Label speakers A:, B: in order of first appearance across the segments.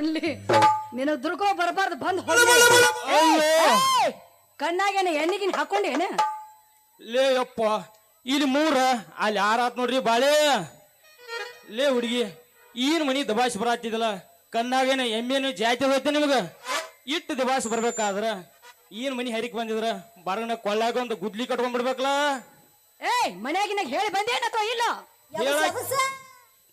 A: ಇಲ್ಲಿ ನಿನಗ್ ದುರ್ಗೋ ಬರಬಾರ್ದು ಬಂದ್ ಕಣ್ಣಾಗೇನ ಎಣ್ಣಿಗಿನ್ ಹಾಕೊಂಡೇನ?
B: ಲೇ ಯಪ್ಪ ಇಲ್ಲಿ ಮೂರ ಅಲ್ಲಿ ಯಾರಾತ್ ನೋಡ್ರಿ ಬಾಳೆ. ಲೇ ಹುಡುಗಿ ಈನ್ ಮನಿ ದಬಾಯಿಸಿ ಬರತ್ತಿದಲ್ಲ ಕಣ್ಣಾಗೇನ ಎಮ್ಮೆನು ಜಾತಿ ಹೋಯ್ತೆ ನಿಮಗ. ಇಟ್ಟು ದಬಾಯಿಸಿ ಬರ್ಬೇಕಾದ್ರ ಈನ್ ಮನಿ ಹರಿಕ್ ಬಂದಿದ್ರ ಬರಗನ ಕೊಳ್ಳಾಗ ಒಂದು ಗುದ್ಲಿ ಕಟ್ಕೊಂಡ್ ಬಿಡ್ಬೇಕಲ್ಲ.
A: ಏಯ್ ಮನ್ಯಾಗಿನಾಗ ಹೇಳಿ ಬಂದೇನ ಅಥವಾ ಇಲ್ಲ?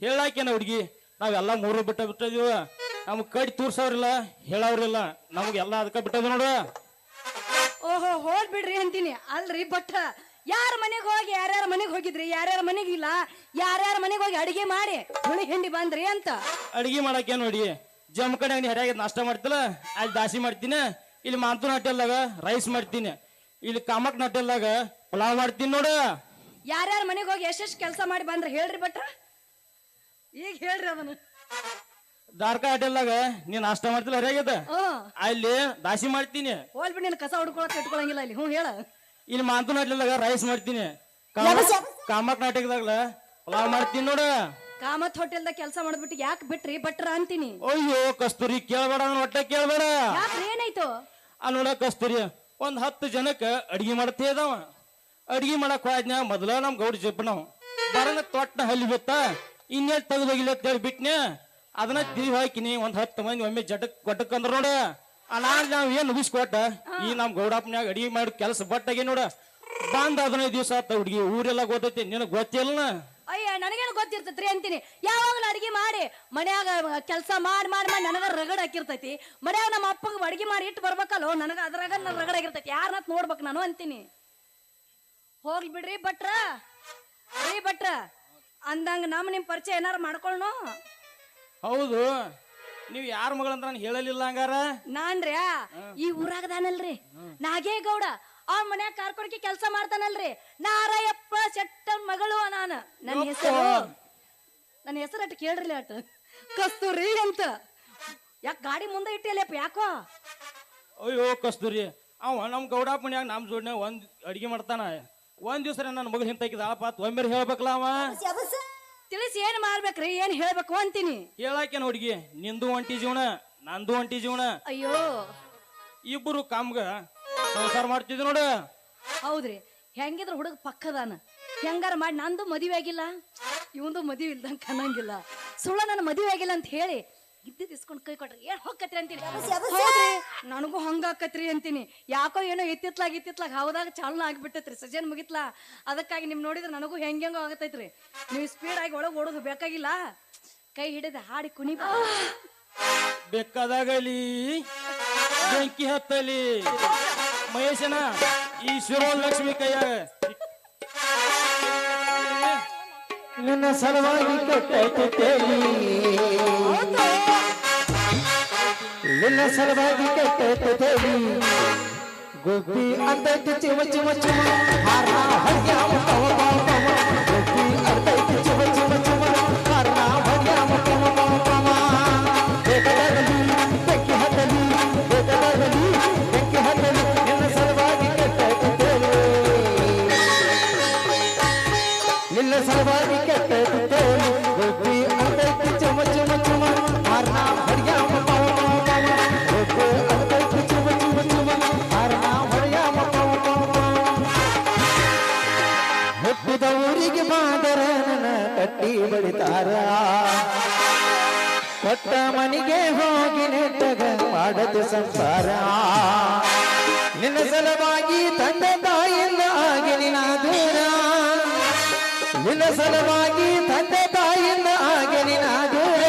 B: ಹೇಳಾಕೇನ ಹುಡುಗಿ ನಾವೆಲ್ಲ ಮೂರು ಬಿಟ್ಟ ಬಿಟ್ಟಿದೀವ. ನಮ್ಗ್ ಕಡಿ ತೋರ್ಸವ್ರಿಲ್ಲ ಹೇಳವ್ರಿಲ್ಲ. ನಮ್ಗೆಲ್ಲ ಅದಕ್ಕ ಬಿಟ್ಟದ ನೋಡು.
A: ಓಹೋ ಹೋಗ್ ಬಿಡ್ರಿ ಅಂತೀನಿ. ಅಲ್ರಿ ಬಟ್ ಯಾರ ಮನೆಗೆ ಹೋಗಿ ಯಾರ್ಯಾರ ಮನೆಗೆ ಹೋಗಿದ್ರಿ ಯಾರ್ಯಾರ ಮನೆಗೆ ಇಲ್ಲ ಯಾರ್ಯಾರ ಮನೆಗೆ ಹೋಗಿ ಅಡಿಗೆ ಮಾಡಿ ಹುಳಿ ಹಿಂಡಿ ಬಂದ್ರಿ ಅಂತ.
B: ಅಡಿಗೆ ಮಾಡಕ್ಕೆ ನೋಡಿ ಕಡೆ ಅಂಗಡಿ ಹರಿಯಾಗಿ ನಾಷ್ಟ ಮಾಡ್ತಿಲ್ಲ ಅಲ್ಲಿ ದಾಸಿ ಮಾಡ್ತೀನಿ. ಇಲ್ಲಿ ಮಾಂತೂನ್ ಹೋಟೆಲ್ದಾಗ ರೈಸ್ ಮಾಡ್ತೀನಿ. ಇಲ್ಲಿ ಕಾಮಕ್ ಹೋಟೆಲ್ದಾಗ ಪಲಾವ್ ಮಾಡ್ತೀನಿ ನೋಡು.
A: ಯಾರ್ಯಾರ ಮನೆಗೆ ಹೋಗಿ ಎಷ್ಟೆಷ್ಟು ಕೆಲಸ ಮಾಡಿ ಬಂದ್ರಿ ಹೇಳ್ರಿ ಭಟ್ರ ಈಗ ಹೇಳ್ರಿ ಅದನ್ನ
B: ದಾರ್ಕಾ ಹೋಟೆಲ್ದಾಗ ನೀ ನಾಷ್ಟ ಮಾಡ್ತಿಲ್ಲ
A: ಹರಿಯಾಗ
B: ಅಲ್ಲಿ ದಾಸಿ ಮಾಡ್ತೀನಿ.
A: ಹೋಲ್ ಬಿಡಿ ನೀನು ಕಸ ಹುಡ್ಕೊಳಕ್ ಇಟ್ಕೊಳಂಗಿಲ್ಲ ಅಲ್ಲಿ ಹ್ಞೂ ಹೇಳ.
B: ಇಲ್ಲಿ ಮಾಂತೂನ್ ಹೋಟೆಲ್ದಾಗ ರೈಸ್ ಮಾಡ್ತೀನಿ. ಕಾಮತ್ ನಾಟಕದಾಗ ಪಲಾವ್ ಮಾಡ್ತೀನಿ ನೋಡ.
A: ಕಾಮತ್ ಹೋಟೆಲ್ದಾಗ ಕೆಲಸ ಮಾಡ್ಬಿಟ್ಟು ಯಾಕೆ ಬಿಟ್ರಿ? ಬಟ್ರ ಅಂತೀನಿ.
B: ಅಯ್ಯೋ ಕಸ್ತೂರಿ ಕೇಳಬೇಡ ನನ್ನ ಕೇಳಬೇಡ.
A: ಏನಾಯ್ತು?
B: ಆ ನೋಡ ಕಸ್ತೂರಿ ಒಂದ್ ಹತ್ತು ಜನಕ್ಕೆ ಅಡಿಗೆ ಮಾಡತ್ತೇ ಇದಾವ ಅಡಿಗೆ ಮಾಡಕ್ ಹೋದ್ನ ಮೊದಲ ನಮ್ ಗೌಡ ಜಪ್ಪ ನಾವು ಬರನ ತೊಟ್ಟ ಹಲ್ಲಿ ಬಿತ್ತ ಇನ್ನೇಟ್ ತೆಗ್ದೋಗಿಲ್ಲ ಅಂತ ಹೇಳಿ ಬಿಟ್ನೆ ಅದನ್ನ ತಿಳಿ ಹಾಕಿನಿ ಒಂದ್ ಹತ್ತು ಮಂದಿ ಒಮ್ಮೆ ಜಟಕ್ ಗೊಡ್ಡಕ್ ಅಂದ್ರ ನೋಡ. ನಾನ್ ನಾವ್ ಏನ್ ಮುಗಿಸ್ಕೊಟ್ಟ ಈ ನಮ್ ಗೌಡಪ್ಪನ್ಯಾಗ ಅಡಿಗೆ ಮಾಡಿ ಕೆಲಸ ಬಟ್ಟಾಗಿ ನೋಡ. ಬಂದ್ ಹದಿನೈದು ದಿವಸ ಆತ ಹುಡುಗಿ. ಊರೆಲ್ಲ ಗೊತ್ತೈತಿ ನಿನಗ್ ಗೊತ್ತಿಲ್ಲ
A: ಅಯ್ಯ ನನಗೇನು ಗೊತ್ತಿರ್ತೈತ್ರಿ ಅಂತೀನಿ. ಯಾವಾಗಲೂ ಅಡಿಗೆ ಮಾಡಿ ಮನ್ಯಾಗ ಕೆಲಸ ಮಾಡಿ ಮಾಡಿ ಮಾಡಿ ನನಗ ರಗಡ್ ಹಾಕಿರ್ತೈತಿ. ಮನ್ಯಾಗ ನಮ್ಮ ಅಪ್ಪಗೆ ಅಡಿಗೆ ಮಾಡಿ ಇಟ್ಟು ಬರ್ಬೇಕಲ್ಲೋ ನನಗ ಅದ್ರಾಗ ನನ್ನ ರಗಡ್ ಆಗಿರ್ತೈತಿ. ಯಾರನ್ನ ನೋಡ್ಬೇಕು ನಾನು ಅಂತೀನಿ. ಹೋಗ್ಲಿ ಬಿಡ್ರಿ ಭಟ್ರ. ರೀ ಭಟ್ರ ಅಂದಂಗ ನಮ್ಮ ನಿಮ್ ಪರಿಚಯ ಏನಾರ ಮಾಡ್ಕೊಳ್ಳೋ
B: ಹೌದು. ನೀವ್ ಯಾರ ಮಗಳಂತ ನಾನು ಹೇಳಲಿಲ್ಲ ಹಂಗಾರ?
A: ನಾನ್ರಿ ಈ ಊರಾಗದಾನಲ್ರಿ. ನಾಗೇಗೌಡ ಆ ಮನ್ಯಾಗ ಕಾರ್ಕೊಡಕ್ಕೆ ಕೆಲಸ ಮಾಡ್ತಾನಲ್ರಿ. ನಾರಾಯಪ್ಪ ಶೆಟ್ಟನ್ ಮಗಳು ನಾನು. ನನ್ನ ಹೆಸರು ನನ್ನ ಹೆಸರು ಅಟ್ ಕೇಳ್ರಿ ಅಟ್ ಕಸ್ತೂರಿ ಅಂತ. ಯಾಕೆ ಗಾಡಿ ಮುಂದೆ ಇಟ್ಟಿಲ್ಲಪ್ಪ ಯಾಕೋ?
B: ಅಯ್ಯೋ ಕಸ್ತೂರಿ. ಅವ ನಮ್ ಪುಣ್ಯಾಗ ನಮ್ ಜೋಡ್ನ್ಯಾಗ ಒಂದ್ ಅಡಿಗೆ ಮಾಡ್ತಾನ. ಒಂದ್ ದಿವ್ಸ ನನ್ನ ಮಗಳು ಹಿಂತಾಕಿದ ಆಪ ಒಮ್ಮೆ ಹೇಳ್ಬೇಕಲ್ಲ ಅವ?
A: ತಿಳಿಸಿ ಏನ್ ಮಾಡ್ಬೇಕ್ರಿ? ಏನ್ ಹೇಳ್ಬೇಕು ಅಂತೀನಿ.
B: ಹೇಳಾಕೇನ ಹುಡುಗಿ ನಿಂದು ಒಂಟಿ ಜೀವನ ನಂದು ಒಂಟಿ ಜೀವನ.
A: ಅಯ್ಯೋ.
B: ಇಬ್ಬರು ಕಾಮ್ಗ ಸಂಸಾರ ಮಾಡ್ತಿದ್ವಿ ನೋಡ.
A: ಹೌದ್ರಿ. ಹೆಂಗಿದ್ರ ಹುಡುಗ ಪಕ್ಕದಾನ. ಹೆಂಗಾರ ಮಾಡಿ ನಂದು ಮದುವೆ ಆಗಿಲ್ಲ. ಇವಂದು ಮದುವೆ ಇಲ್ದಂಗ ಕನ್ನಂಗಿಲ್ಲ ಸುಳ್ಳ ನನ್ನ ಮದುವೆ ಆಗಿಲ್ಲ ಅಂತ ಹೇಳಿ ಇದ್ದಿದ್ ಇಸ್ಕೊಂಡ್ ಕೈ ಕೊಟ್ರಿ ಏನ್ ಹೋಗತ್ರಿ ಅಂತೀನಿ? ಹೌದ್ರಿ? ನನಗೂ ಹಂಗ ಆಕತ್ರಿ ಅಂತೀನಿ. ಯಾಕೋ ಏನೋ ಇತ್ತಿತ್ಲಾಗ ಇತ್ತಿತ್ಲಾಗ ಹೌದಾಗ ಚಾಲನ ಆಗ್ಬಿಟ್ಟೈತ್ರಿ ಸಜನ್ ಮುಗಿತ್ಲಾ? ಅದಕ್ಕಾಗಿ ನಿಮ್ ನೋಡಿದ್ರೆ ನನಗೂ ಹೆಂಗೆಂಗ ಹೆಂಗೋ ಆಗತೈತ್ರಿ. ನೀವು ಸ್ಪೀಡ್ ಆಗಿ ಒಳಗ್ ಓಡೋದು ಬೇಕಾಗಿಲ್ಲ? ಕೈ ಹಿಡಿದ ಹಾಡಿ ಕುಣಿ
B: ಬೇಕಾದಾಗಲಿ ಬೆಂಕಿ ಹತ್ತಲಿ. ಮಹೇಶನ ಈ ಶಿರೋ ಲಕ್ಷ್ಮಿ ಕೈಯ
C: ನಿನ್ನ ಸಲುವಾಗಿ ಕೆಟ್ಟೈತೆ ತೇಲಿ लीला सरवागी के टेट देवी गोपी अंदर के चिव चिव चिव हारना हरिया मुतव पाव पाव गोपी अंदर के चिव चिव चिव हारना हरिया मुतव पाव पाव देख लगली देख हटली देख लगली देख हटली लीला सरवागी के पेट देवी लीला सरवागी ಬಡಿತಾರ ಕೊಟ್ಟ ಮನೆಗೆ ಹೋಗಿ ನೆಟ್ಟಗ ಮಾಡದು ಸಂಸಾರ. ನಿನ್ನ ಸಲವಾಗಿ ತಂದೆ ತಾಯಿಯಿಂದ ನಿನ್ನ ದೂರ. ನಿನ್ನ ಸಲವಾಗಿ ತಂದೆ ತಾಯಿಯಿಂದ ನಿನ್ನ ದೂರ.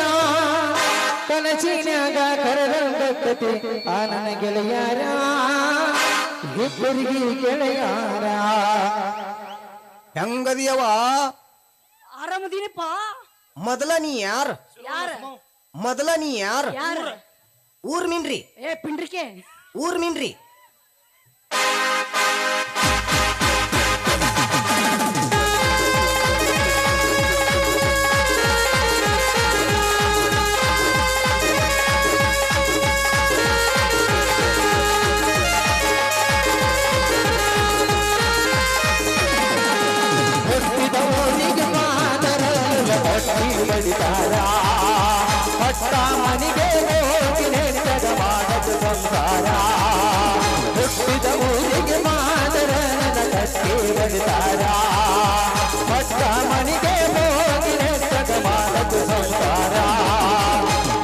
C: ಕನಸಿನಾಗ ಕರೆದಂಗತಿ ಆ ನನ್ನ ಗೆಳೆಯಾರ. ಇಬ್ಬರಿಗೆ ಗೆಳೆಯಾರ.
D: ಹೆಂಗದಿಯವ
A: ಆರಾಮದೀನಿಪ್ಪ
D: ಮೊದಲ ನೀ ಯಾರ
A: ಯಾರ
D: ಮೊದಲ ನೀ ಯಾರ
A: ಯಾರ
D: ಊರ್ ಮೀನ್ರಿ
A: ಏ ಪಿಂಡ್ರಿಕೆ
D: ಊರ್ ಮೀನ್ರಿ
C: ಸೇರದೆ ತಾರಾ ಭಕ್ತ ಮನಿಗೆ ಹೋಗಿರೆ ಸಗಮಾನದ ಸಂಸಾರ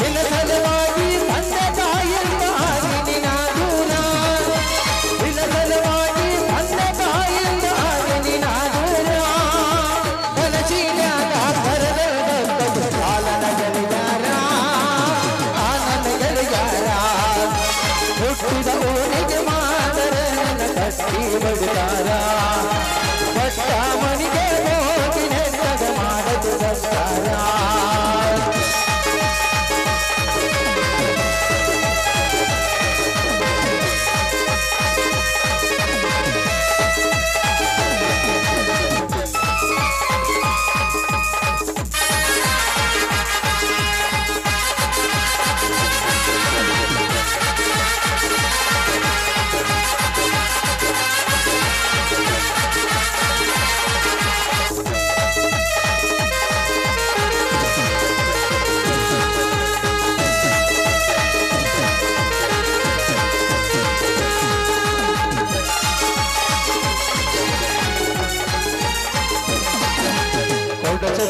C: ಇಲ್ಲದಲವಾಗಿ ತಂದೆ ತಾಯಿ ತಾಯಿ ನಾನು ಇಲ್ಲದಲವಾಗಿ ತಂದೆ ತಾಯಿ ತಾಯಿ ನಾನು ಕಲಚಿನಾಗ ಬರದಂತ ಕಾಲನ ಗೆಳೆಯಾರ ಆನಂದ ಗೆಳೆಯಾರ ಹುಟ್ಟಿದ ಊರಿಗೆ ಬಸ್ತಿ ಬದುಕಾರ ಪಟ್ಟ ಮನಿಗೆ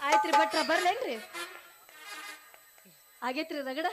A: ಆಯ್ತ್ರಿ ಭಟ್ರ ಬರ್ಲೇನ್ರಿ? ಆಗೇತ್ರಿ ರಗಡ?